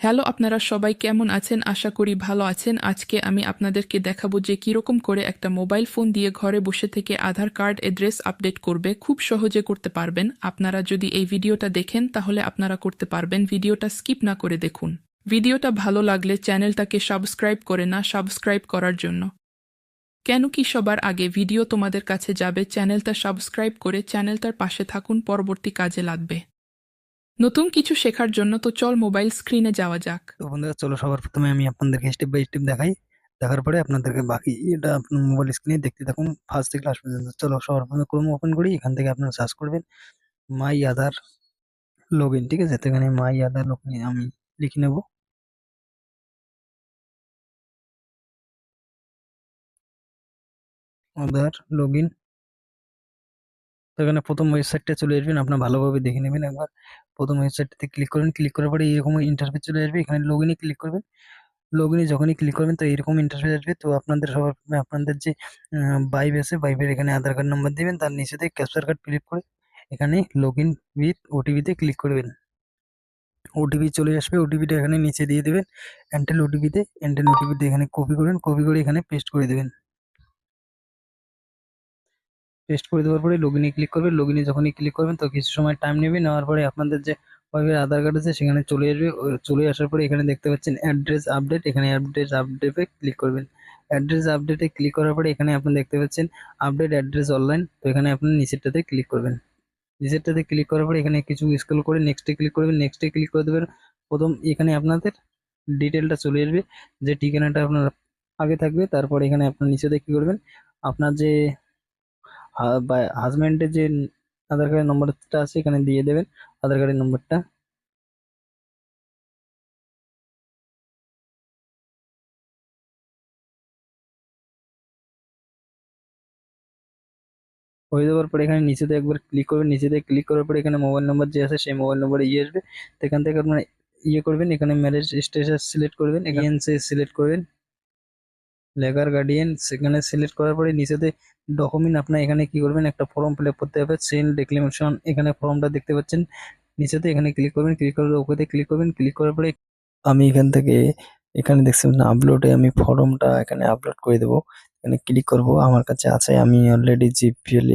Hello, আপনারা সবাই কেমন আছেন? আশা করি ভালো আছেন। আজকে আমি আপনাদেরকে দেখাবো যে কীরকম করে একটা মোবাইল ফোন দিয়ে ঘরে বসে থেকে আধার কার্ড অ্যাড্রেস আপডেট করবে। খুব সহজে করতে পারবেন। আপনারা যদি এই ভিডিওটা দেখেন, তাহলে আপনারা করতে পারবেন। ভিডিওটা স্কিপ না করে দেখুন। ভিডিওটা ভালো লাগলে চ্যানেলটাকে সাবস্ক্রাইব করে না, সাবস্ক্রাইব করার জন্য। কেন কি সবার আগে ভিডিও তোমাদের কাছে যাবে, চ্যানেলটা সাবস্ক্রাইব করে চ্যানেলটার পাশে থাকুন, পরবর্তী কাজে লাগবে। নতুন কিছু শেখার জন্য তো চল মোবাইল স্ক্রিনে যাওয়া যাক। তো বন্ধুরা, চলো সবার প্রথমে আমি আপনাদেরকে স্টেপ বাই স্টেপ দেখাই। দেখার পরে আপনাদেরকে বাকি এটা আপনার মোবাইল স্ক্রিনে দেখতে থাকুন ফার্স্ট থেকে লাস্ট পর্যন্ত। চলো সবার প্রথমে ক্রোম ওপেন করি, এখান থেকে আপনারা সার্চ করবেন মাই আধার লগ ইন ঠিক আছে? তো এখানে মাই আধার লগ ইন আমি লিখে নেব। আধার লগ ইন তো এখানে প্রথম ওয়েবসাইটটা চলে আসবেন, আপনার ভালোভাবে দেখে নেবেন একবার। প্রথম ওয়েবসাইটটাতে ক্লিক করবেন ক্লিক করার পরে এরকম ইন্টারফেস চলে আসবে, এখানে লগ ইনে ক্লিক করবেন। লগ ইনে যখনই ক্লিক করবেন, তো এরকম ইন্টারফেস আসবে, তো আপনাদের সবার, আপনাদের যে বাইব আছে বাইবের এখানে আধার কার্ড নাম্বার দিবেন, তার নিচে নিচেতে ক্যাপচার কার্ড ফিল করে এখানে লগ ইন উইথ ওটিপিতে ক্লিক করবেন। ওটিপি চলে আসবে ওটিপিটা এখানে নিচে দিয়ে দেবেন অ্যান্টেল ওটিপিতে এন্টেল ওটিপিতে এখানে কপি করবেন কপি করে এখানে পেস্ট করে দেবেন। পেস্ট করে দেওয়ার পরে লগ ইনে ক্লিক করবেন লগ ইনে যখনই ক্লিক করবেন, তো কিছু সময় টাইম নেবে। নেওয়ার পরে আপনাদের যে ওয়াইফের আধার কার্ড আছে, সেখানে চলে আসবে। চলে আসার পরে এখানে দেখতে পাচ্ছেন অ্যাড্রেস আপডেট এখানে অ্যাড্রেস আপডেটে ক্লিক করবেন। অ্যাড্রেস আপডেটে ক্লিক করার পরে এখানে আপনি দেখতে পাচ্ছেন আপডেট অ্যাড্রেস অনলাইন তো এখানে আপনি নিচেরটাতে ক্লিক করবেন। নিচেরটাতে ক্লিক করার পরে এখানে কিছু স্ক্রল করে নেক্সটে ক্লিক করবেন। নেক্সটে ক্লিক করে দেবেন। প্রথম এখানে আপনাদের ডিটেলটা চলে আসবে। যে ঠিকানাটা আপনার আগে থাকবে, তারপর এখানে আপনার নিচেতে কি করবেন? আপনার যে হাজব্যান্ডের যে আধার কার্ডের নম্বরটা আছে, এখানে দিয়ে দেবেন আধার কার্ডের নম্বরটা হয়ে যাওয়ার পরে এখানে নিচেতে একবার ক্লিক করবেন। নিচেতে ক্লিক করার পরে এখানে মোবাইল নাম্বার যে আছে, সেই মোবাইল নাম্বারে ইয়ে আসবে। এখান থেকে আপনার ইয়ে করবেন। এখানে ম্যারেজ স্টেটাস সিলেক্ট করবেন। এগেন্সে সিলেক্ট করবেন। লেগার গার্ডিয়ান সেখানে সিলেক্ট করার পরে নিচেতে ডকুমেন্ট আপনার এখানে কি করবেন? একটা ফর্ম ফিল করতে হবে। সেল ডিক্লেমেশন এখানে ফর্মটা দেখতে পাচ্ছেন। নিচেতে এখানে ক্লিক করবেন। ক্লিক করে ওকেতে ক্লিক করবেন। ক্লিক করার পরে আমি এখান থেকে এখানে দেখছেন আপলোডে আমি ফর্মটা এখানে আপলোড করে দেবো। এখানে ক্লিক করব। আমার কাছে আছে। আমি অলরেডি জিপিএল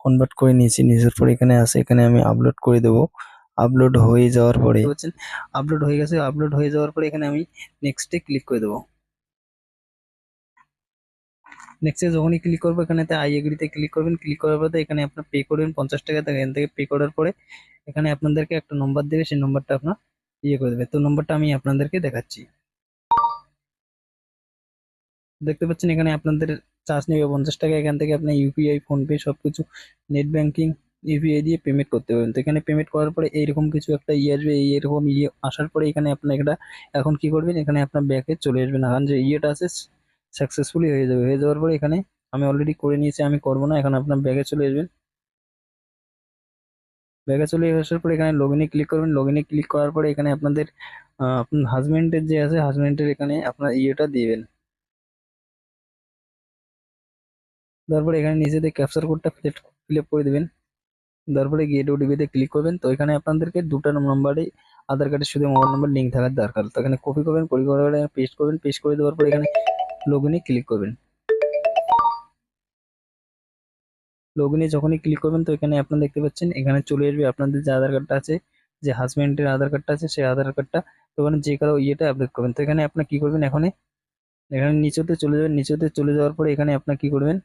কনভার্ট করে নিয়েছি। নিজের পরে এখানে আছে। এখানে আমি আপলোড করে দেবো। আপলোড হয়ে যাওয়ার পরে আপলোড হয়ে গেছে। আপলোড হয়ে যাওয়ার পরে এখানে আমি নেক্সটে ক্লিক করে দেবো। নেক্সটে যখনই ক্লিক করব এখানেতে আই এগ্রিতে ক্লিক করবেন। ক্লিক করার পরে এখানে আপনার পে করবেন পঞ্চাশ টাকা। এখান থেকে পে করার পরে এখানে আপনাদেরকে একটা নম্বর দেবে, সেই নম্বরটা আপনার ইয়ে করে দেবে। তো নম্বরটা আমি আপনাদেরকে দেখাচ্ছি। দেখতে পাচ্ছেন এখানে আপনাদের চার্জ নেবে পঞ্চাশ টাকা। এখান থেকে আপনি ইউপিআই ফোনপে সব কিছু নেট ব্যাংকিং ইউপিআই দিয়ে পেমেন্ট করতে পারবেন। তো এখানে পেমেন্ট করার পরে এইরকম কিছু একটা ইয়ে আসবে। এই এরকম ইয়ে আসার পরে এখানে আপনার এটা এখন কি করবেন? এখানে আপনার ব্যাকে চলে আসবেন। এখন যে ইয়েটা আছে সাকসেসফুলি হয়ে যাবে। হয়ে যাওয়ার পরে এখানে আমি অলরেডি করে নিয়েছি, আমি করব না। এখন আপনার ব্যাগে চলে আসবেন। ব্যাগে চলে আসার পরে এখানে লগ ইনে ক্লিক করবেন। লগ ইনে ক্লিক করার পরে এখানে আপনাদের আপনার হাজবেন্ডের যে আছে হাজবেন্ডের এখানে আপনার ইয়েটা দিবেন। তারপরে এখানে নিজেদের ক্যাপচার কোডটা ফিল আপ করে দেবেন। তারপরে গেট ওটিপিতে ক্লিক করবেন। তো এখানে আপনাদেরকে দুটো নাম্বারে আধার কার্ডের সাথে মোবাইল নাম্বার লিঙ্ক থাকার দরকার। তো এখানে কপি করবেন কপি করে পেস্ট করবেন। পেস্ট করে দেওয়ার পরে এখানে লগ ইনে ক্লিক করবেন। লগইনে যখনই ক্লিক করবেন, তো এখানে আপনারা দেখতে পাচ্ছেন, এখানে চলে আসবে আপনাদের যে আধার কার্ডটা আছে, যে হাজব্যান্ডের আধার কার্ডটা আছে, সেই আধার কার্ডটা তো ওখানে যে কারও ইয়েটা আপডেট করবেন। তো এখানে আপনার কি করবেন, এখানে এখানে নিচেতে চলে যাবেন। নিচেতে চলে যাওয়ার পরে এখানে আপনার কি করবেন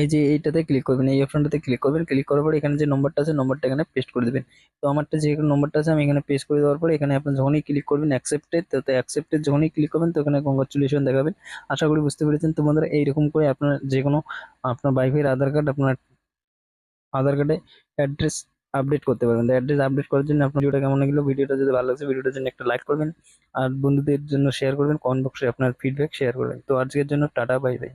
এই যে এইটাতে ক্লিক করবেন, এই অপশনটাতে ক্লিক করবেন ক্লিক করার পরে এখানে যে নম্বরটা আছে নম্বরটা এখানে পেস্ট করে দেবেন। তো আমারটা যে নম্বরটা আছে, আমি এখানে পেস্ট করে দেওয়ার পরে এখানে আপনি যখনই ক্লিক করবেন অ্যাকসেপ্টেড তো অ্যাকসেপ্টেড যখনই ক্লিক করবেন, তো এখানে কংগ্রাচুলেশন দেখাবেন। আশা করি বুঝতে পেরেছেন। তো বন্ধুরা, এইরকম করে আপনার যে কোনো আপনার বাইকের আধার কার্ড আপনার আধার কার্ডে অ্যাড্রেস আপডেট করতে পারবেন। অ্যাড্রেস আপডেট করার জন্য আপনার ভিডিওটা কেমন লাগল, ভিডিওটা যদি ভালো লাগছে, ভিডিওটার জন্য একটা লাইক করবেন। আর বন্ধুদের জন্য শেয়ার করবেন কমেন্ট বক্সে আপনার ফিডব্যাক শেয়ার করবেন। তো আজকের জন্য টাটা বাই বাই